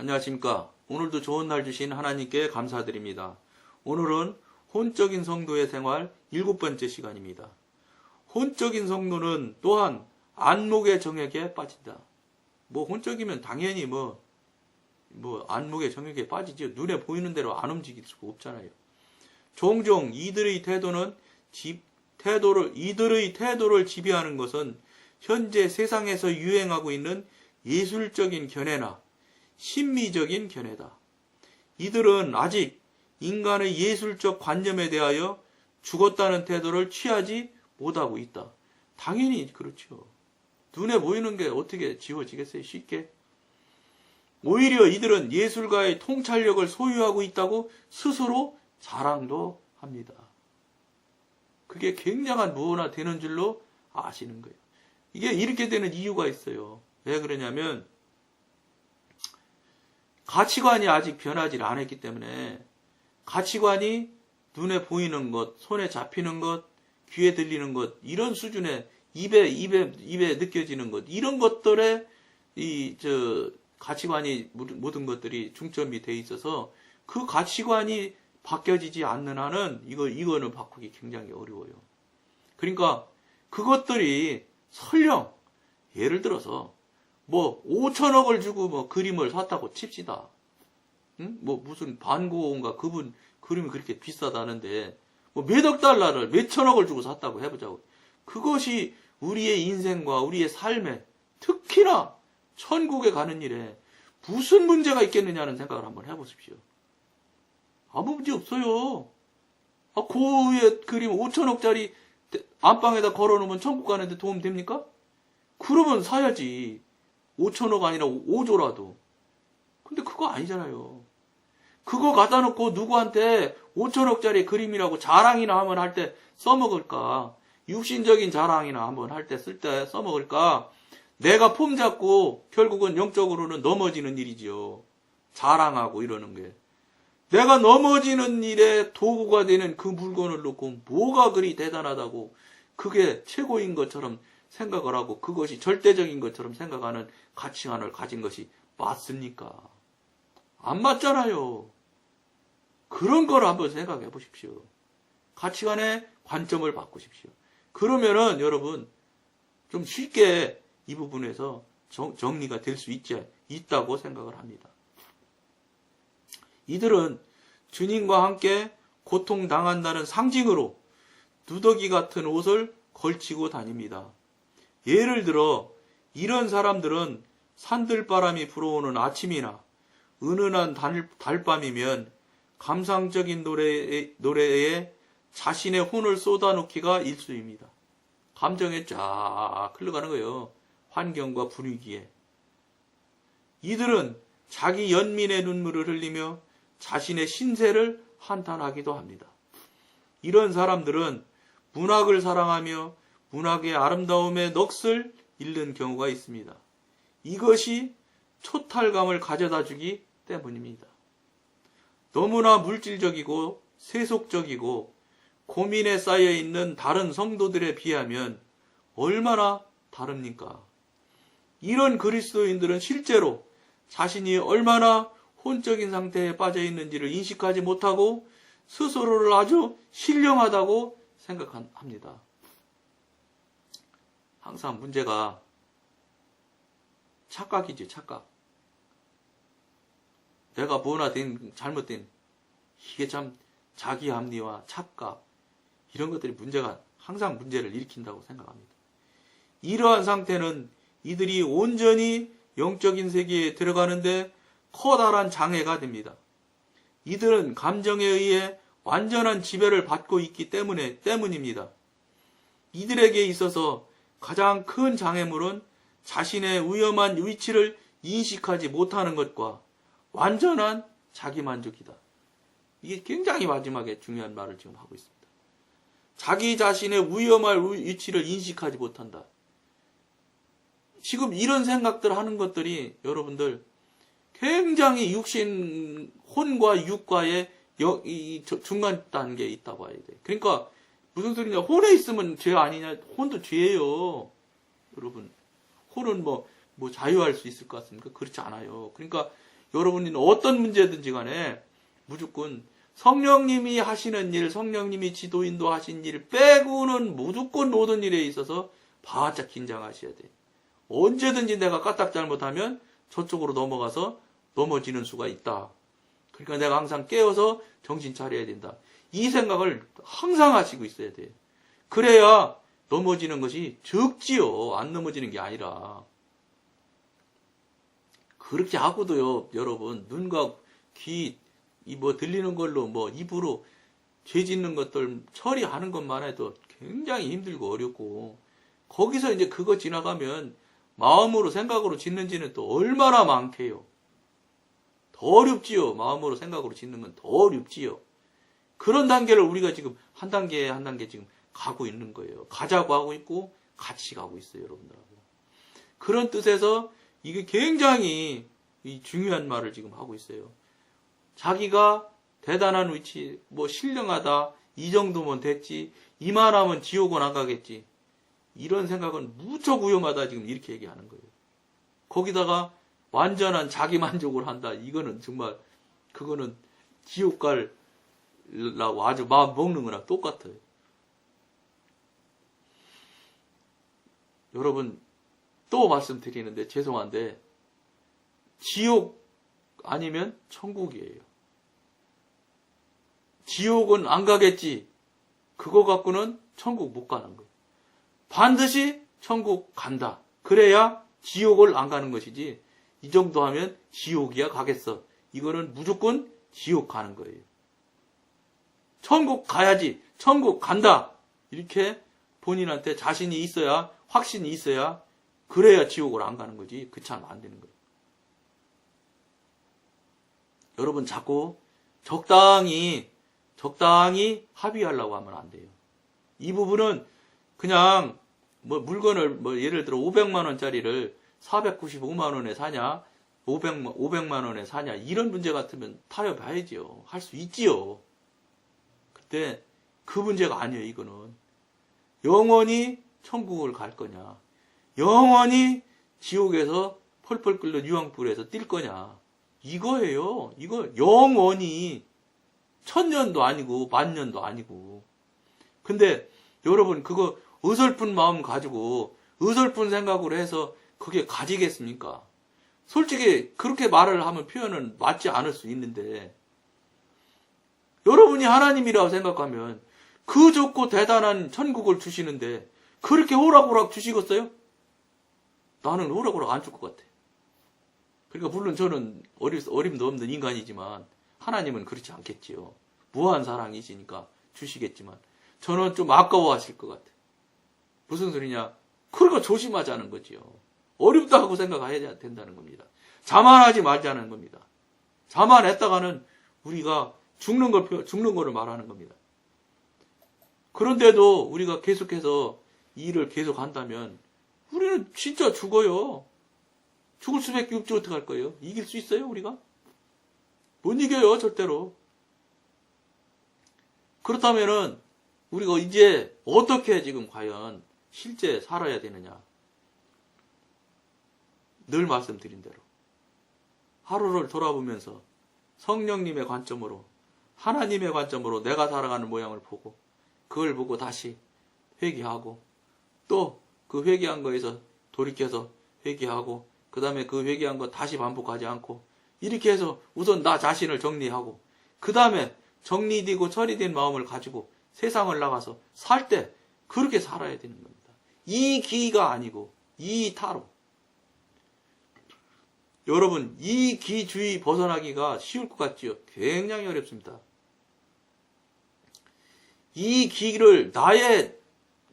안녕하십니까. 오늘도 좋은 날 주신 하나님께 감사드립니다. 오늘은 혼적인 성도의 생활 일곱 번째 시간입니다. 혼적인 성도는 또한 안목의 정액에 빠진다. 뭐 혼적이면 당연히 뭐, 뭐 안목의 정액에 빠지죠. 눈에 보이는 대로 안 움직일 수가 없잖아요. 종종 이들의 태도는 지- 태도를 이들의 태도를 지배하는 것은 현재 세상에서 유행하고 있는 예술적인 견해나 심미적인 견해다. 이들은 아직 인간의 예술적 관념에 대하여 죽었다는 태도를 취하지 못하고 있다. 당연히 그렇죠. 눈에 보이는 게 어떻게 지워지겠어요? 쉽게. 오히려 이들은 예술가의 통찰력을 소유하고 있다고 스스로 자랑도 합니다. 그게 굉장한 무어나 되는 줄로 아시는 거예요. 이게 이렇게 되는 이유가 있어요. 왜 그러냐면 가치관이 아직 변하지 않았기 때문에 가치관이 눈에 보이는 것, 손에 잡히는 것, 귀에 들리는 것 이런 수준의 입에 입에 입에 느껴지는 것 이런 것들에 이 저 가치관이 모든 것들이 중점이 돼 있어서 그 가치관이 바뀌어지지 않는 한은 이거 이거는 바꾸기 굉장히 어려워요. 그러니까 그것들이 설령 예를 들어서 뭐 5천억을 주고 뭐 그림을 샀다고 칩시다. 응? 뭐 무슨 반고인가 그분 그림이 그렇게 비싸다는데 뭐 몇억 달러를 몇천억을 주고 샀다고 해보자고. 그것이 우리의 인생과 우리의 삶에 특히나 천국에 가는 일에 무슨 문제가 있겠느냐는 생각을 한번 해보십시오. 아무 문제 없어요. 아, 고의 그림 5천억짜리 안방에다 걸어놓으면 천국 가는데 도움 됩니까? 그러면 사야지. 5천억 아니라 5조라도. 근데 그거 아니잖아요. 그거 갖다 놓고 누구한테 5천억짜리 그림이라고 자랑이나 하면 할때 써먹을까? 육신적인 자랑이나 한번 할 때 쓸 때 써먹을까? 내가 폼 잡고 결국은 영적으로는 넘어지는 일이지요. 자랑하고 이러는 게. 내가 넘어지는 일에 도구가 되는 그 물건을 놓고 뭐가 그리 대단하다고 그게 최고인 것처럼 생각을 하고 그것이 절대적인 것처럼 생각하는 가치관을 가진 것이 맞습니까? 안 맞잖아요. 그런 걸 한번 생각해 보십시오. 가치관의 관점을 바꾸십시오. 그러면은 여러분 좀 쉽게 이 부분에서 정, 정리가 될 수 있지 있다고 생각을 합니다. 이들은 주님과 함께 고통 당한다는 상징으로 누더기 같은 옷을 걸치고 다닙니다. 예를 들어 이런 사람들은 산들바람이 불어오는 아침이나 은은한 달, 달밤이면 감상적인 노래에, 노래에 자신의 혼을 쏟아놓기가 일수입니다. 감정에 쫙 흘러가는 거예요. 환경과 분위기에. 이들은 자기 연민의 눈물을 흘리며 자신의 신세를 한탄하기도 합니다. 이런 사람들은 문학을 사랑하며 문학의 아름다움에 넋을 잃는 경우가 있습니다. 이것이 초탈감을 가져다 주기 때문입니다. 너무나 물질적이고 세속적이고 고민에 쌓여 있는 다른 성도들에 비하면 얼마나 다릅니까? 이런 그리스도인들은 실제로 자신이 얼마나 혼적인 상태에 빠져 있는지를 인식하지 못하고 스스로를 아주 신령하다고 생각합니다. 항상 문제가 착각이지, 착각. 내가 뭐나 된, 잘못된, 이게 참 자기 합리와 착각, 이런 것들이 문제가, 항상 문제를 일으킨다고 생각합니다. 이러한 상태는 이들이 온전히 영적인 세계에 들어가는데 커다란 장애가 됩니다. 이들은 감정에 의해 완전한 지배를 받고 있기 때문에, 때문입니다. 이들에게 있어서 가장 큰 장애물은 자신의 위험한 위치를 인식하지 못하는 것과 완전한 자기만족이다. 이게 굉장히 마지막에 중요한 말을 지금 하고 있습니다. 자기 자신의 위험한 위치를 인식하지 못한다. 지금 이런 생각들 하는 것들이 여러분들 굉장히 육신 혼과 육과의 중간 단계에 있다고 봐야 돼. 그러니까 무슨 소리냐? 혼에 있으면 죄 아니냐? 혼도 죄예요, 여러분. 혼은 뭐, 뭐 자유할 수 있을 것 같습니까? 그렇지 않아요. 그러니까 여러분이 어떤 문제든지 간에 무조건 성령님이 하시는 일, 성령님이 지도 인도 하신 일 빼고는 무조건 모든 일에 있어서 바짝 긴장하셔야 돼. 언제든지 내가 까딱 잘못하면 저쪽으로 넘어가서 넘어지는 수가 있다. 그러니까 내가 항상 깨어서 정신 차려야 된다. 이 생각을 항상 하시고 있어야 돼. 그래야 넘어지는 것이 적지요. 안 넘어지는 게 아니라. 그렇게 하고도요, 여러분, 눈과 귀, 이 뭐 들리는 걸로 뭐 입으로 죄 짓는 것들 처리하는 것만 해도 굉장히 힘들고 어렵고, 거기서 이제 그거 지나가면 마음으로 생각으로 짓는지는 또 얼마나 많게요. 더 어렵지요. 마음으로 생각으로 짓는 건 더 어렵지요. 그런 단계를 우리가 지금 한 단계 한 단계 지금 가고 있는 거예요. 가자고 하고 있고 같이 가고 있어요, 여러분들하고. 그런 뜻에서 이게 굉장히 이 중요한 말을 지금 하고 있어요. 자기가 대단한 위치, 뭐 신령하다, 이 정도면 됐지, 이만하면 지옥은 안 가겠지. 이런 생각은 무척 위험하다 지금 이렇게 얘기하는 거예요. 거기다가 완전한 자기 만족을 한다. 이거는 정말 그거는 지옥 갈 라고 아주 마음 먹는 거랑 똑같아요. 여러분 또 말씀드리는데 죄송한데 지옥 아니면 천국이에요. 지옥은 안 가겠지. 그거 갖고는 천국 못 가는 거예요. 반드시 천국 간다. 그래야 지옥을 안 가는 것이지. 이 정도 하면 지옥이야 가겠어. 이거는 무조건 지옥 가는 거예요. 천국 가야지. 천국 간다. 이렇게 본인한테 자신이 있어야, 확신이 있어야, 그래야 지옥을 안 가는 거지. 그렇지 않으면 안 되는 거예요. 여러분 자꾸 적당히, 적당히 합의하려고 하면 안 돼요. 이 부분은 그냥 뭐 물건을 뭐 예를 들어 500만 원짜리를 495만 원에 사냐, 500만, 500만 원에 사냐, 이런 문제 같으면 타협해야지요. 할 수 있지요. 그때 그 문제가 아니에요, 이거는. 영원히 천국을 갈 거냐, 영원히 지옥에서 펄펄 끓는 유황불에서 뛸 거냐. 이거예요. 이거 영원히 천년도 아니고 만년도 아니고. 근데 여러분 그거 어설픈 마음 가지고 어설픈 생각으로 해서 그게 가지겠습니까? 솔직히 그렇게 말을 하면 표현은 맞지 않을 수 있는데 여러분이 하나님이라고 생각하면 그 좋고 대단한 천국을 주시는데 그렇게 호락호락 주시겠어요? 나는 호락호락 안 줄 것 같아. 그러니까 물론 저는 어림, 어림도 없는 인간이지만 하나님은 그렇지 않겠지요. 무한 사랑이시니까 주시겠지만 저는 좀 아까워하실 것 같아. 무슨 소리냐? 그러니까 조심하자는 거지요. 어렵다고 생각해야 된다는 겁니다. 자만하지 말자는 겁니다. 자만했다가는 우리가 죽는 걸, 표- 죽는 거를 말하는 겁니다. 그런데도 우리가 계속해서 이 일을 계속 한다면 우리는 진짜 죽어요. 죽을 수밖에 없지 어떡할 거예요? 이길 수 있어요, 우리가? 못 이겨요, 절대로. 그렇다면은 우리가 이제 어떻게 지금 과연 실제 살아야 되느냐? 늘 말씀드린 대로 하루를 돌아보면서 성령님의 관점으로 하나님의 관점으로 내가 살아가는 모양을 보고 그걸 보고 다시 회개하고 또 그 회개한 거에서 돌이켜서 회개하고 그 다음에 그 회개한 거 다시 반복하지 않고 이렇게 해서 우선 나 자신을 정리하고 그 다음에 정리되고 처리된 마음을 가지고 세상을 나가서 살 때 그렇게 살아야 되는 겁니다. 이 기가 아니고 이 타로. 여러분 이 기주의 벗어나기가 쉬울 것 같지요? 굉장히 어렵습니다. 이 기를 나의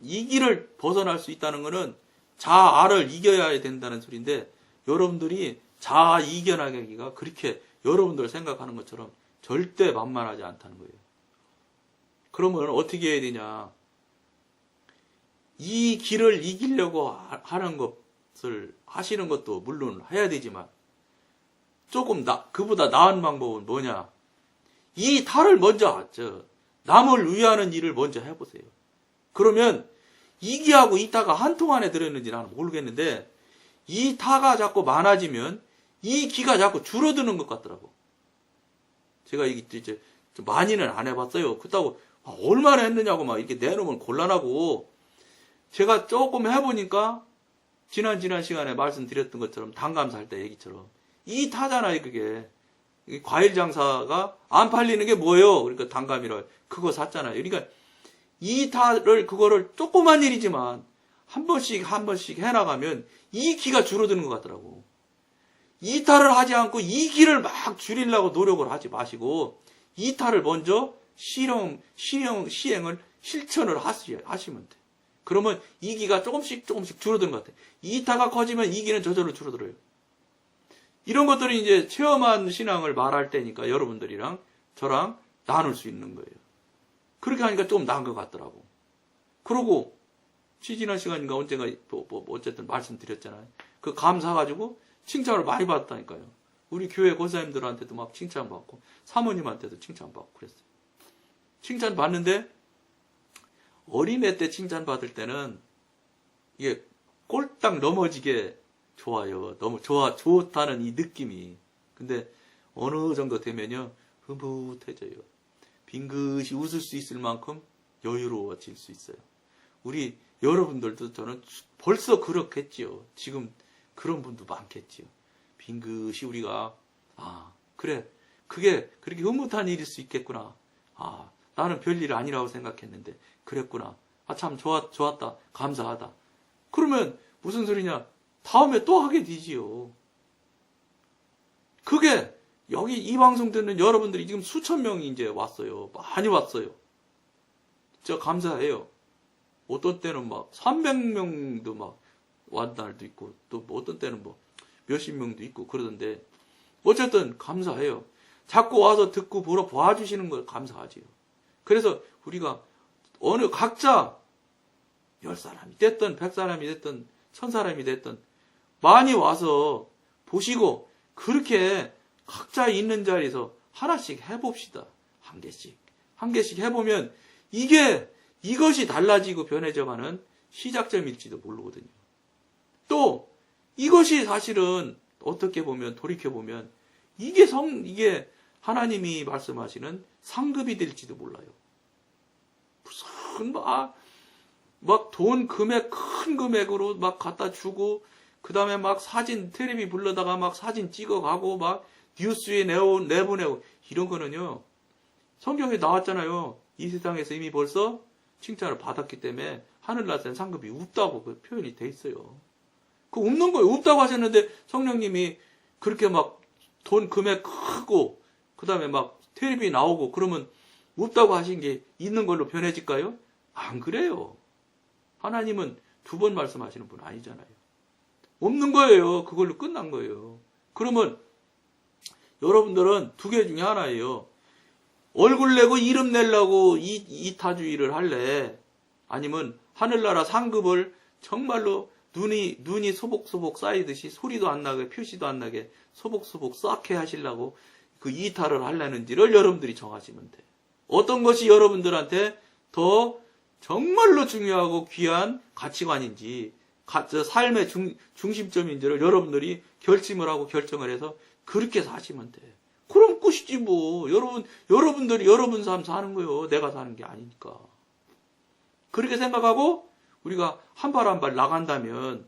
이 길을 벗어날 수 있다는 것은 자아를 이겨야 된다는 소리인데 여러분들이 자아 이겨나가기가 그렇게 여러분들 생각하는 것처럼 절대 만만하지 않다는 거예요. 그러면 어떻게 해야 되냐? 이 길을 이기려고 하- 하는 것을 하시는 것도 물론 해야 되지만 조금 나, 그보다 나은 방법은 뭐냐? 이 탈을 먼저 저 남을 위하는 일을 먼저 해보세요. 그러면 이기하고 이 타가 한 통 안에 들어있는지 나는 모르겠는데 이 타가 자꾸 많아지면 이 기가 자꾸 줄어드는 것 같더라고. 제가 이게 이제 좀 많이는 안 해봤어요. 그렇다고 아, 얼마나 했느냐고 막 이렇게 내놓으면 곤란하고 제가 조금 해보니까 지난 지난 시간에 말씀드렸던 것처럼 단감살 때 얘기처럼 이 타잖아요 그게 이 과일 장사가 안 팔리는 게 뭐예요? 그러니까 단감이라 그거 샀잖아요. 그러니까 이 타를 그거를 조그만 일이지만 한 번씩 한 번씩 해나가면 이 기가 줄어드는 것 같더라고. 이탈을 하지 않고 이 길을 막 줄이려고 노력을 하지 마시고 이탈을 먼저 실행, 실행, 시행을 실천을 하시, 하시면 돼. 그러면 이 기가 조금씩 조금씩 줄어드는 것 같아. 이타가 커지면 이 기는 저절로 줄어들어요. 이런 것들이 이제 체험한 신앙을 말할 때니까 여러분들이랑 저랑 나눌 수 있는 거예요. 그렇게 하니까 좀 나은 것 같더라고. 그러고 지지난 시간인가 언젠가 뭐, 뭐, 뭐 어쨌든 말씀드렸잖아요. 그 감사 가지고 칭찬을 많이 받았다니까요. 우리 교회 권사님들한테도 막 칭찬받고 사모님한테도 칭찬받고 그랬어요. 칭찬 받는데 어린애 때 칭찬 받을 때는 이게 꼴딱 넘어지게 좋아요. 너무 좋아 좋다는 이 느낌이. 근데 어느 정도 되면요 흐뭇해져요. 빙긋이 웃을 수 있을 만큼 여유로워질 수 있어요. 우리 여러분들도 저는 벌써 그렇겠지요. 지금 그런 분도 많겠지요. 빙긋이 우리가 아 그래 그게 그렇게 흐뭇한 일일 수 있겠구나. 아 나는 별일 아니라고 생각했는데 그랬구나. 아 참 좋았 좋았다 감사하다. 그러면 무슨 소리냐? 다음에 또 하게 되지요. 그게 여기 이 방송 듣는 여러분들이 지금 수천 명이 이제 왔어요. 많이 왔어요. 진짜 감사해요. 어떤 때는 막 300명도 막 왔 날도 있고 또뭐 어떤 때는 뭐 몇십 명도 있고 그러던데 어쨌든 감사해요. 자꾸 와서 듣고 보러 봐주시는 걸 감사하지요. 그래서 우리가 어느 각자 열 사람이 됐든 백 사람이 됐든 천 사람이 됐든 많이 와서 보시고 그렇게 각자 있는 자리에서 하나씩 해봅시다. 한 개씩 한 개씩 해보면 이게 이것이 달라지고 변해져가는 시작점일지도 모르거든요. 또 이것이 사실은 어떻게 보면 돌이켜 보면 이게 성 이게 하나님이 말씀하시는 상급이 될지도 몰라요. 무슨 막 막 돈 금액 큰 금액으로 막 갖다 주고 그 다음에 막 사진 텔레비 불러다가 막 사진 찍어가고 막 뉴스에 내오, 내보내고 이런 거는요 성경에 나왔잖아요. 이 세상에서 이미 벌써 칭찬을 받았기 때문에 하늘나라는 상급이 없다고 그 표현이 돼 있어요. 그 없는 거예요. 없다고 하셨는데 성령님이 그렇게 막 돈 금액 크고 그 다음에 막 텔레비 나오고 그러면 없다고 하신 게 있는 걸로 변해질까요? 안 그래요. 하나님은 두 번 말씀하시는 분 아니잖아요. 없는 거예요. 그걸로 끝난 거예요. 그러면 여러분들은 두 개 중에 하나예요. 얼굴 내고 이름 내려고 이, 이타주의를 할래? 아니면 하늘나라 상급을 정말로 눈이, 눈이 소복소복 쌓이듯이 소리도 안 나게, 표시도 안 나게 소복소복 쌓게 하시려고 그 이탈을 하려는지를 여러분들이 정하시면 돼. 어떤 것이 여러분들한테 더 정말로 중요하고 귀한 가치관인지, 삶의 중, 중심점인 지를 여러분들이 결심을 하고 결정을 해서 그렇게 사시면 돼. 그럼 끝이지 뭐. 여러분, 여러분들이 여러분 삶 사는 거요. 내가 사는 게 아니니까. 그렇게 생각하고 우리가 한 발 한 발 나간다면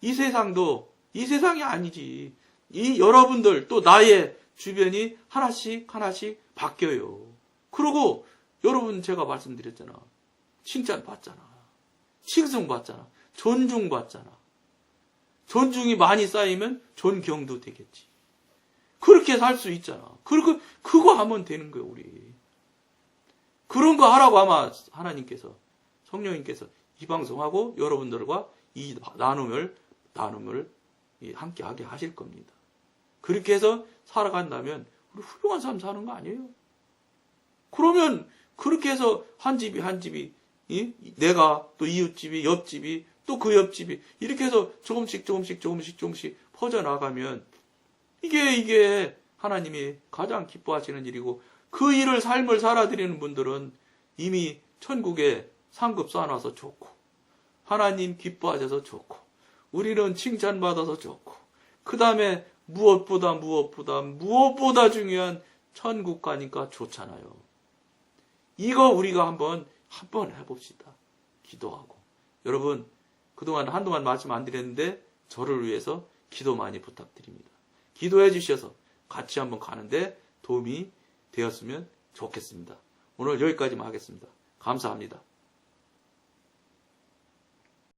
이 세상도 이 세상이 아니지. 이 여러분들 또 나의 주변이 하나씩 하나씩 바뀌어요. 그리고 여러분 제가 말씀드렸잖아. 칭찬 받잖아. 칭송 받잖아. 존중 받잖아. 존중이 많이 쌓이면 존경도 되겠지. 그렇게 살 수 있잖아. 그리고 그거 하면 되는 거예요, 우리. 그런 거 하라고 아마 하나님께서 성령님께서 이 방송하고 여러분들과 이 나눔을 나눔을 이 함께 하게 하실 겁니다. 그렇게 해서 살아간다면 우리 훌륭한 삶 사는 거 아니에요? 그러면 그렇게 해서 한 집이 한 집이 이? 내가 또 이웃집이 옆집이 또 그 옆집이 이렇게 해서 조금씩 조금씩 조금씩 조금씩 퍼져 나가면 이게 이게 하나님이 가장 기뻐하시는 일이고 그 일을 삶을 살아드리는 분들은 이미 천국에 상급 쌓아놔서 좋고 하나님 기뻐하셔서 좋고 우리는 칭찬받아서 좋고 그 다음에 무엇보다 무엇보다 무엇보다 중요한 천국 가니까 좋잖아요. 이거 우리가 한번 한번 해봅시다. 기도하고 여러분 그동안 한동안 말씀 안 드렸는데 저를 위해서 기도 많이 부탁드립니다. 기도해 주셔서 같이 한번 가는데 도움이 되었으면 좋겠습니다. 오늘 여기까지만 하겠습니다. 감사합니다.